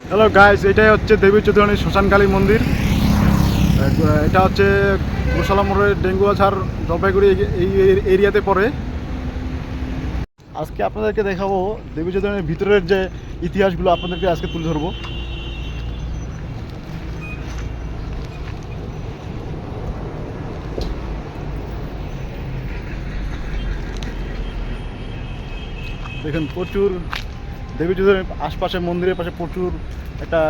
Hello guys এটাই হচ্ছে দেবী চৌধুরানী শ্মশানকালী মন্দির। এটা হচ্ছে গোসালা মোড়ের ডেঙ্গু আছার জলপাইগুড়ি এই এরিয়াতে পড়ে। আজকে আপনাদেরকে দেখাবো দেবী চৌধুরানীর ভিতরের যে ইতিহাসগুলো আপনাদেরকে আজকে তুলে ধরবো। দেখুন, প্রচুর দেবী চৌধুরীর আশপাশে মন্দিরের পাশে প্রচুর একটা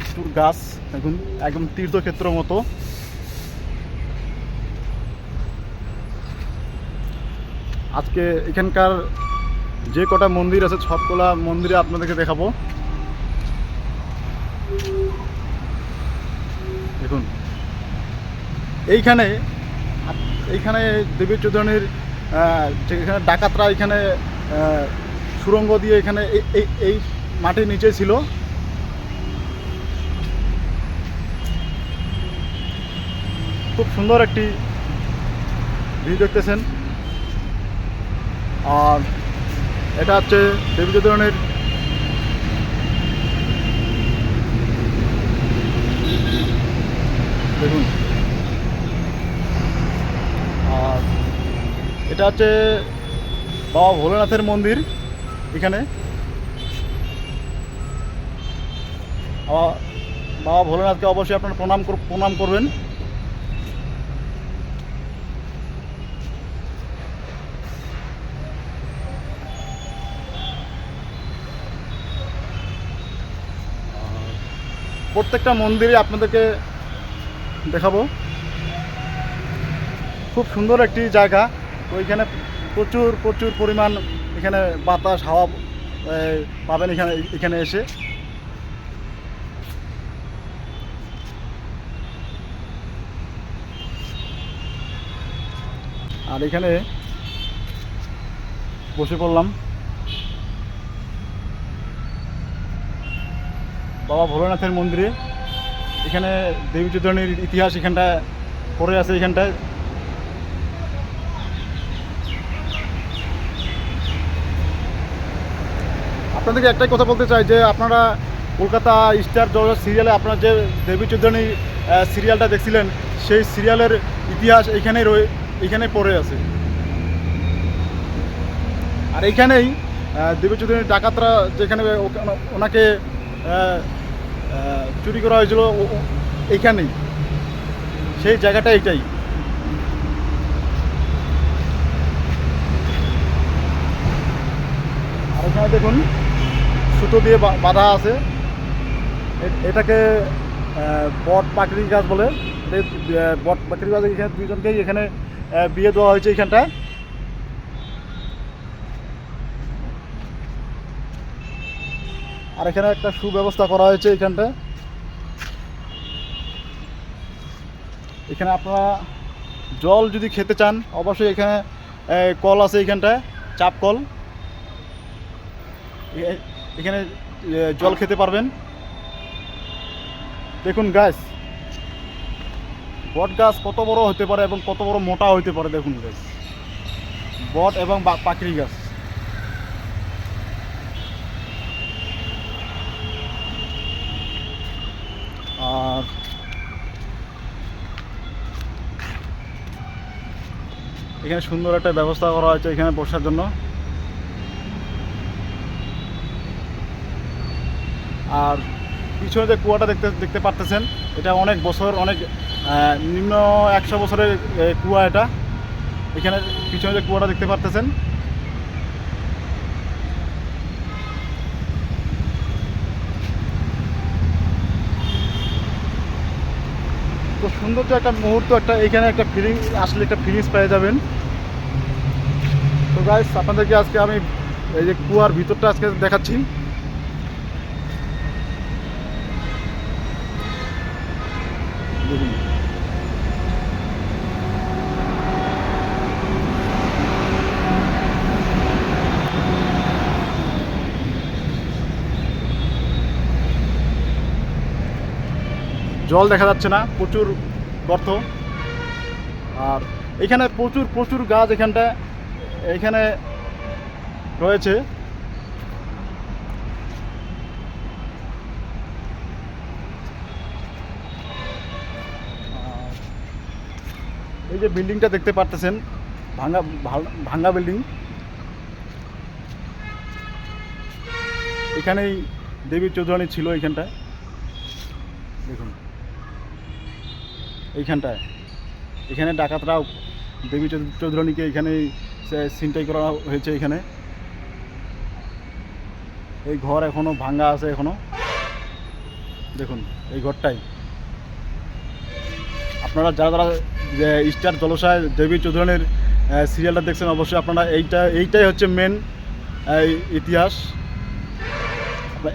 প্রচুর গাছ দেখুন একদম তীর্থক্ষেত্র মতো। আজকে এখানকার যে কটা মন্দির আছে সবকলা মন্দিরে আপনাদেরকে দেখাবো। দেখুন, এইখানে এইখানে দেবী চৌধুরানীর যেখানে ডাকাতরা এখানে আহ, সুড়ঙ্গ দিয়ে এখানে এই- এই মাটির নিচে ছিল। খুব সুন্দর একটি ভিউ দেখতেছেন। আর এটা হচ্ছে দেবী চৌধুরানীর দেখুন। আর এটা হচ্ছে বাবা ভোলেনাথের মন্দির। এখানে। বাবা- বাবা ভোলেনাথকে অবশ্যই আপনারা প্রণাম প্রণাম করবেন। প্রত্যেকটা মন্দিরে আপনাদেরকে দেখাবো। খুব সুন্দর একটি জায়গা। তো এখানে প্রচুর প্রচুর পরিমাণ এখানে বাতাস, হাওয়া পাবেন এখানে এখানে এসে। আর এখানে বসে পড়লাম। বাবা ভোলেনাথের মন্দিরে। এখানে দেবী চৌধুরানীর ইতিহাস এখানটা পড়ে আছে, এখানটায়। আপনাদেরকে একটাই কথা বলতে চাই যে আপনারা কলকাতা স্টার জলসা সিরিয়ালে আপনারা যে দেবী চৌধুরানী সিরিয়ালটা দেখছিলেন, সেই সিরিয়ালের ইতিহাস এখানেই রয়ে, এখানেই পড়ে আছে। আর এইখানেই দেবী চৌধুরীর ডাকাতরা যেখানে ওনাকে চুরি করা হয়েছিল এইখানেই সেই জায়গাটা এটাই আর এখানে দেখুন সুতো দিয়ে বাঁধা আছে। এটাকে বট পাকড়ি গাছ বলে। বট পাকড়ি গাছ, এখানে দুইজনকেই এখানে বিয়ে দেওয়া হয়েছে এখানটায় আর এখানে একটা সুব্যবস্থা করা হয়েছে এখানটায় এখানে আপনারা জল যদি খেতে চান, অবশ্যই এখানে কল আছে এখানটায়, চাপ কল। এখানে জল খেতে পারবেন। দেখুন গাছ বট গাছ কত বড় হতে পারে এবং কত বড় মোটা হতে পারে, দেখুন গাছ বট এবং পাকড়ি গাছ। আর এখানে সুন্দর একটা ব্যবস্থা করা হয়েছে এখানে বসার জন্য। আর পিছনে যে কুয়াটা দেখতে দেখতে পারতেছেন, এটা অনেক বছর, অনেক নিম্ন একশো বছরের কুয়া এটা। এখানে পিছনে যে কুয়াটা দেখতে পারতেছেন। তো সুন্দর তো একটা মুহূর্ত, একটা, এখানে একটা ফিলিং আসলে একটা ফিলিংস পেয়ে যাবেন। তো গাইস আপনাদেরকে আজকে আমি এই যে কুয়ার ভিতরটা আজকে দেখাচ্ছি। জল দেখা যাচ্ছে না, প্রচুর গর্ত। আর এখানে প্রচুর প্রচুর গাছ এখানটা, এখানে রয়েছে। এই যে বিল্ডিংটা দেখতে পারতেছেন ভাঙ্গা ভাঙ্গা বিল্ডিং। এখানেই দেবী চৌধুরানী ছিল এখানটায়। দেখুন। এইখানটায়। এখানে ডাকাতরাও দেবী চৌধুরানীকে এখানেই সে- ছিনতাই করা হয়েছে এখানে। এই ঘর এখনও ভাঙ্গা আছে এখনও। দেখুন, এই ঘরটাই। আপনারা যারা যারা স্টার জলসায় দেবী চৌধুরানীর সিরিয়ালটা দেখছেন, অবশ্যই আপনারা এইটা, এইটাই হচ্ছে মেন ইতিহাস।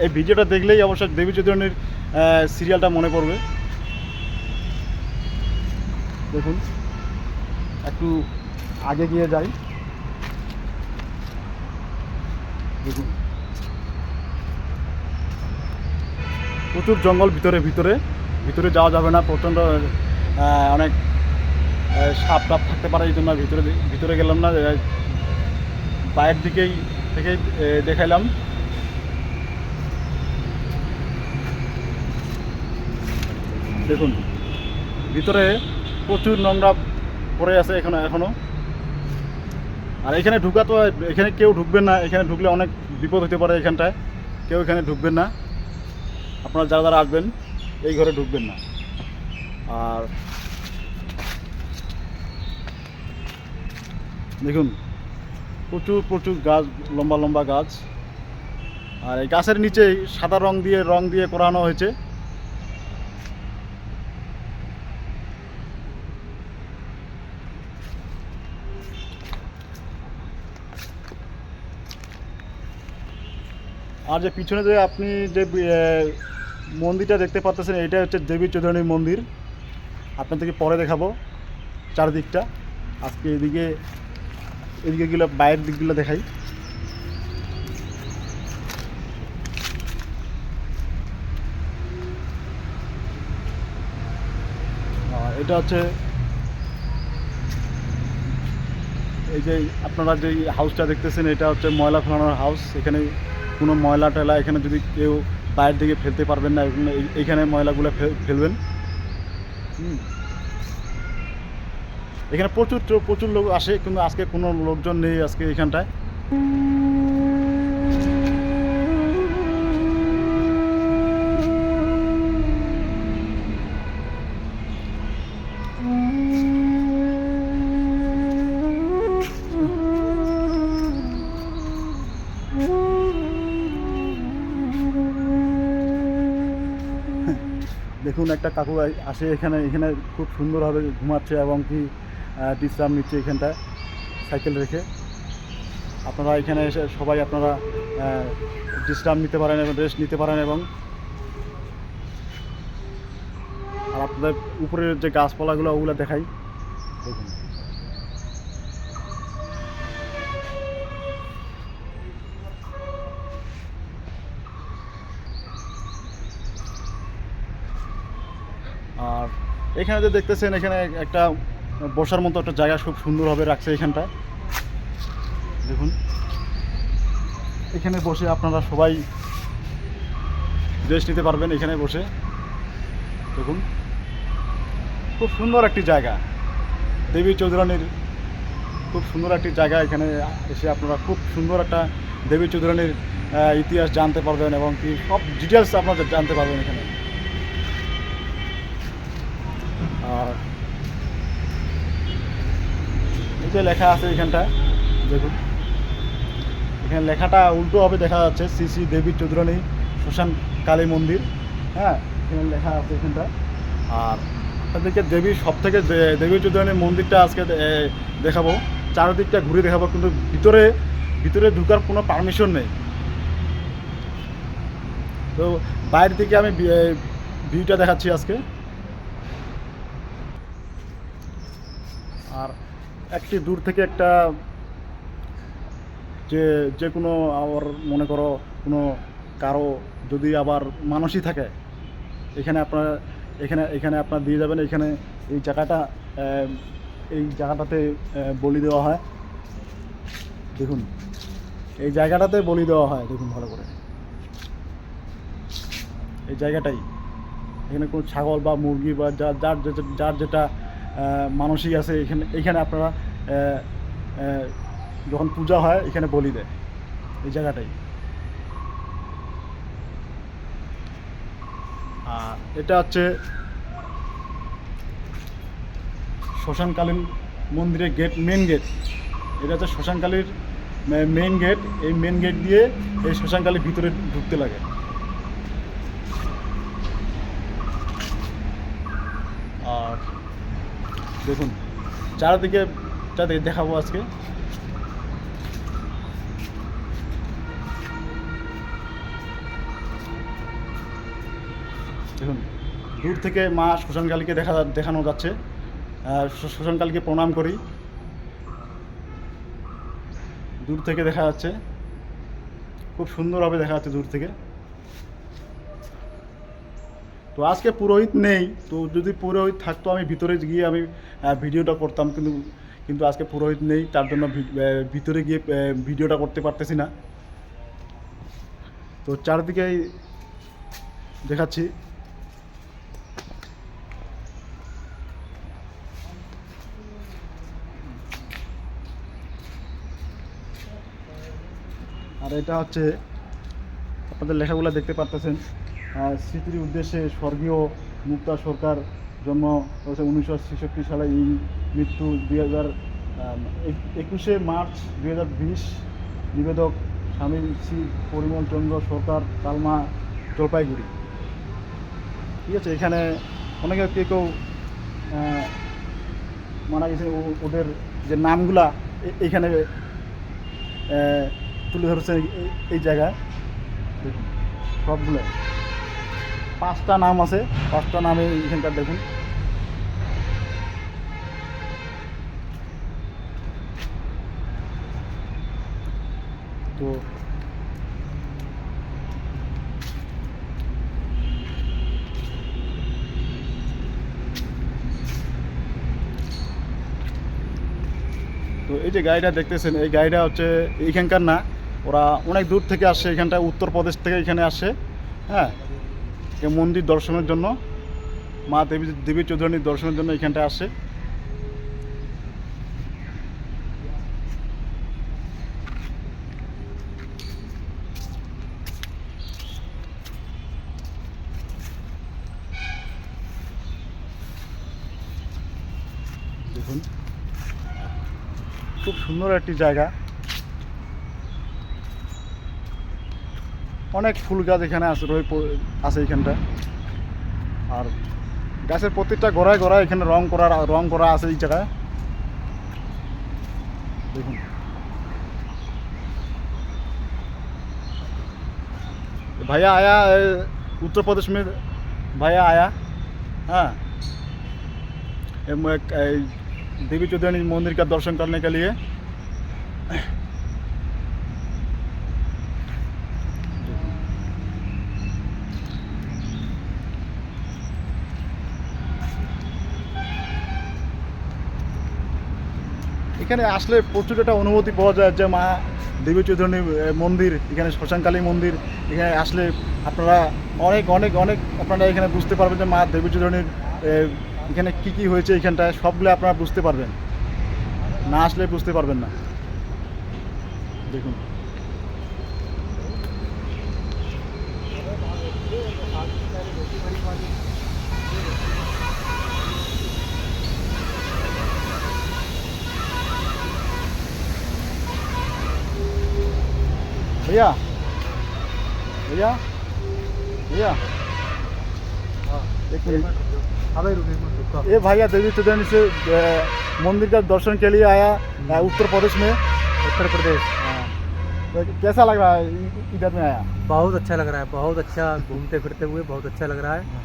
এই ভিডিওটা দেখলেই অবশ্যই দেবী চৌধুরানীর সিরিয়ালটা মনে পড়বে। দেখুন। একটু আগে গিয়ে যাই। দেখুন। প্রচুর জঙ্গল ভিতরে ভিতরে। ভিতরে যাওয়া যাবে না, প্রচণ্ড অনেক সাপ টাপ থাকতে পারে, এই জন্য ভিতরে ভিতরে গেলাম না। বাইরের দিকেই থেকেই দেখাইলাম। দেখুন, ভিতরে প্রচুর নোংরা পড়ে আছে এখানে, এখনও। আর এখানে ঢুকা তো, এখানে কেউ ঢুকবেন না, এখানে ঢুকলে অনেক বিপদ হতে পারে এখানটায়। কেউ এখানে ঢুকবেন না। আপনারা যারা যারা আসবেন, এই ঘরে ঢুকবেন না। আর দেখুন, প্রচুর প্রচুর গাছ, লম্বা লম্বা গাছ। আর এই গাছের নিচেই সাদা রং দিয়ে রং দিয়ে করানো হয়েছে। আর যে পিছনে যে আপনি যে মন্দিরটা দেখতে পাচ্ছেন, এটা হচ্ছে দেবী চৌধুরানীর মন্দির। আপনাদেরকে পরে দেখাবো চারদিকটা। আজকে এদিকে এদিকে গুলো বাইরের দিকগুলো দেখাই। এটা হচ্ছে এই যে আপনারা যে হাউসটা দেখতেছেন, এটা হচ্ছে ময়লা ফেলানোর হাউস এখানে কোনো ময়লা টয়লা এখানে যদি কেউ বাইরের দিকে ফেলতে পারবেন না, এখানে ময়লাগুলো ফেলবেন। এখানে প্রচুর প্রচুর লোক আসে, কিন্তু আজকে কোনো লোকজন নেই আজকে এখানটায় দেখুন, একটা কাকু আসে এখানে এখানে খুব সুন্দরভাবে ঘুমাচ্ছে এবং কি বিশ্রাম নিচ্ছে এখানটায় সাইকেল রেখে। আপনারা এখানে এসে সবাই আপনারা বিশ্রাম নিতে পারেন এবং রেস্ট নিতে পারেন এবং আর আপনাদের উপরের যে গাছপালাগুলো, ওগুলো দেখাই। দেখুন আর এখানে যে দেখতেছেন, এখানে একটা বসার মতো একটা জায়গা খুব সুন্দরভাবে রাখছে এখানটা। দেখুন। এখানে বসে আপনারা সবাই রেস্ট নিতে পারবেন এখানে বসে। দেখুন। খুব সুন্দর একটি জায়গা। দেবী চৌধুরানীর খুব সুন্দর একটি জায়গা এখানে এসে আপনারা খুব সুন্দর একটা দেবী চৌধুরানীর ইতিহাস জানতে পারবেন এবং কি সব ডিটেলস আপনারা জানতে পারবেন এখানে আর এই যে লেখা আছে এখানটায়, দেখুন। এখানে লেখাটা উল্টো হবে দেখা যাচ্ছে, শ্রী শ্রী দেবী চৌধুরানী শ্মশান কালী মন্দির। হ্যাঁ এখানে লেখা আছে এখানটা। আর আপনাদেরকে দেবী সব থেকে দেবী চৌধুরানীর মন্দিরটা আজকে দেখাবো। চারিদিকটা ঘুরে দেখাবো, কিন্তু ভিতরে ভিতরে ঢুকার কোনো পারমিশন নেই। তো বাইরে থেকে আমি ভিউটা দেখাচ্ছি আজকে আর একটি দূর থেকে একটা যে যে কোনো আবার মনে করো, কোনো কারও যদি আবার মানুষই থাকে, এখানে আপনার, এখানে এখানে আপনার দিয়ে যাবেন, এখানে এই জায়গাটা এই জায়গাটাতে বলি দেওয়া হয়। দেখুন, এই জায়গাটাতে বলি দেওয়া হয়, দেখুন ভালো করে। এই জায়গাটাই। এখানে কোনো ছাগল বা মুরগি বা যার যার যেটা- মানসিক আছে, এখানে এখানে আপনারা যখন পূজা হয়, এখানে বলি দেয়, এই জায়গাটাই। আর এটা হচ্ছে শ্মশানকালীন মন্দিরের গেট মেন গেট এটা হচ্ছে শ্মশানকালীর মেন গেট এই মেন গেট দিয়ে এই শ্মশানকালীর ভিতরে ঢুকতে লাগে আর দেখুন, চারিদিকে চারিদিকে দেখাবো আজকে। দেখুন, দূর থেকে মা শ্মশানকালীকে দেখা দেখানো যাচ্ছে। শ্মশানকালীকে প্রণাম করি। দূর থেকে দেখা যাচ্ছে। খুব সুন্দরভাবে দেখা যাচ্ছে দূর থেকে। তো আজকে পুরোহিত নেই। তো যদি পুরোহিত থাকতো, আমি ভিতরে গিয়ে আমি ভিডিওটা করতাম, কিন্তু কিন্তু আজকে পুরোহিত নেই, তার জন্য ভিতরে গিয়ে ভিডিওটা করতে পারতেছি না। তো চারদিকে দেখাচ্ছি। আর এটা হচ্ছে আপনাদের লেখাগুলো দেখতে পারতেছেন। স্মৃতির উদ্দেশ্যে স্বর্গীয় মুক্তা সরকার জন্ম হয়েছে উনিশশো ছেষট্টি সালে, এই মৃত্যু দুই হাজার একুশে মার্চ দুই হাজার বিশ, নিবেদক স্বামী শ্রী পরিমল চন্দ্র সরকার, তালমা, জলপাইগুড়ি। ঠিক আছে, এখানে অনেকে কেউ কেউ মারা গেছে ওদের যে নামগুলা এ- এইখানে তুলে ধরেছে এই জায়গায়। দেখুন সবগুলো পাঁচটা নাম আছে, পাঁচটা নামে এখানকার দেখুন। তো তো এই যে গাড়িটা দেখতেছেন, এই গাড়িটা হচ্ছে এইখানকার না, ওরা অনেক দূর থেকে আসে এখানটা উত্তরপ্রদেশ থেকে এখানে আসে হ্যাঁ? এই মন্দির দর্শনের জন্য, মা দেবী দেবী চৌধুরানীর দর্শনের জন্য এখানটা আসে। খুব সুন্দর একটি জায়গা। অনেক ফুল গাছ এখানে আছে রয়ে প- আছে এখানটা আর গাছের প্রত্যেকটা গোড়ায় গোড়ায় এখানে রং করা রং করা আছে এই জায়গায় দেখুন भैया आया ए, उत्तर प्रदेश में भैया आया हाँ ए, म- ए, देवी चौधरी मंदिर का दर्शन करने के लिए এখানে আসলে প্রচুর একটা অনুভূতি পাওয়া যায় যে মা দেবী চৌধুরী মন্দির, এখানে শ্মশানকালী মন্দির, এখানে আসলে আপনারা অনেক অনেক অনেক আপনারা এখানে বুঝতে পারবেন যে মা দেবী চৌধুরীর এখানে কি কি হয়েছে এখানটায়, সবগুলো আপনারা বুঝতে পারবেন। না আসলে বুঝতে পারবেন না। দেখুন। भैया भैया भैया एक मिनट अबे रुके मत रुको ये भैया देवी चौधरी से अ, मंदिर का दर्शन के लिए आया अ, उत्तर प्रदेश में उत्तर प्रदेश हाँ। तो कैसा लग रहा है इ- इधर में आया बहुत अच्छा लग रहा है बहुत अच्छा घूमते फिरते हुए बहुत अच्छा लग रहा है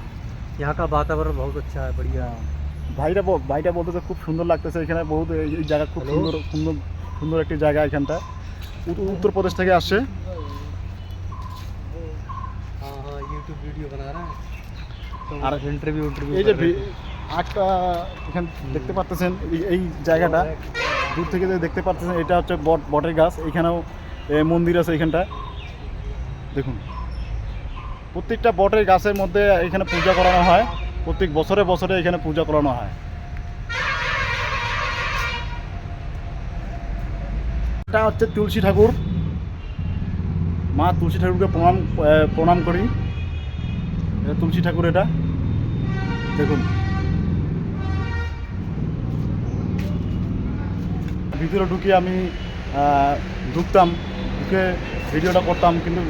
यहाँ का वातावरण बहुत अच्छा है बढ़िया ভাইটা ব- ভাইটা বলতেছে খুব সুন্দর লাগতেছে এখানে বহুত এই এই জায়গা খুব Hello? সুন্দর সুন্দর সুন্দর একটি জায়গা এখানটা উত- উত্তরপ্রদেশ থেকে আসে। আর ইন্টারভিউ এই যে আটটা এখানে দেখতে পাচ্ছেন এই জায়গাটা। দূর থেকে যে দেখতে পাচ্ছেন এটা হচ্ছে বট বটের গাছ। এখানেও মন্দির আছে এখানটা। দেখুন। প্রত্যেকটা বটের গাছের মধ্যে এখানে পূজা করানো হয়। প্রত্যেক বছরে বছরে এখানে পূজা করানো হয়। এটা হচ্ছে তুলসী ঠাকুর। মা তুলসী ঠাকুরকে প্রণাম প্রণাম করি। এটা তুলসী ঠাকুর এটা। দেখুন। ভিতরে ঢুকে আমি ঢুকতাম, ঢুকে ভিডিওটা করতাম, কিন্তু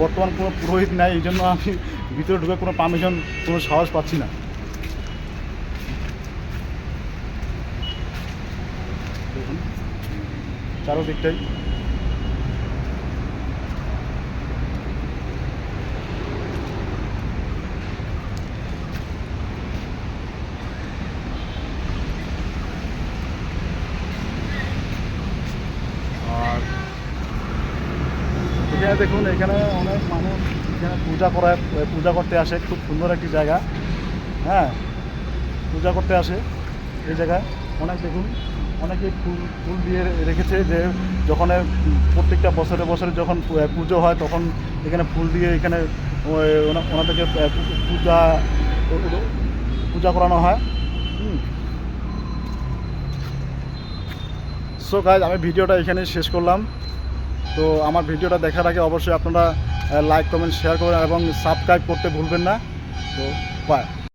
বর্তমান কোনো পুরোহিত নাই, এই জন্য আমি ভিতরে ঢুকে কোনো পারমিশন কোনো সাহস পাচ্ছি না দেখুন চারোদিকটাই। আর এখানে দেখুন, এখানে অনেক মানুষ এখানে পূজা করে পূজা করতে আসে, খুব সুন্দর একটি জায়গা। হ্যাঁ পূজা করতে আসে এই জায়গায়। অনেক দেখুন অনেকে ফুল ফুল দিয়ে রেখেছে যে যখন প্রত্যেকটা বছরে বছরে যখন পুজো হয় তখন এখানে ফুল দিয়ে এখানে ওনাদেরকে পূজা পূজা করানো হয়। সো গাইজ আমি ভিডিওটা এখানে শেষ করলাম। তো আমার ভিডিওটা দেখার আগে অবশ্যই আপনারা লাইক কমেন্ট শেয়ার করবেন এবং সাবস্ক্রাইব করতে ভুলবেন না। তো বাই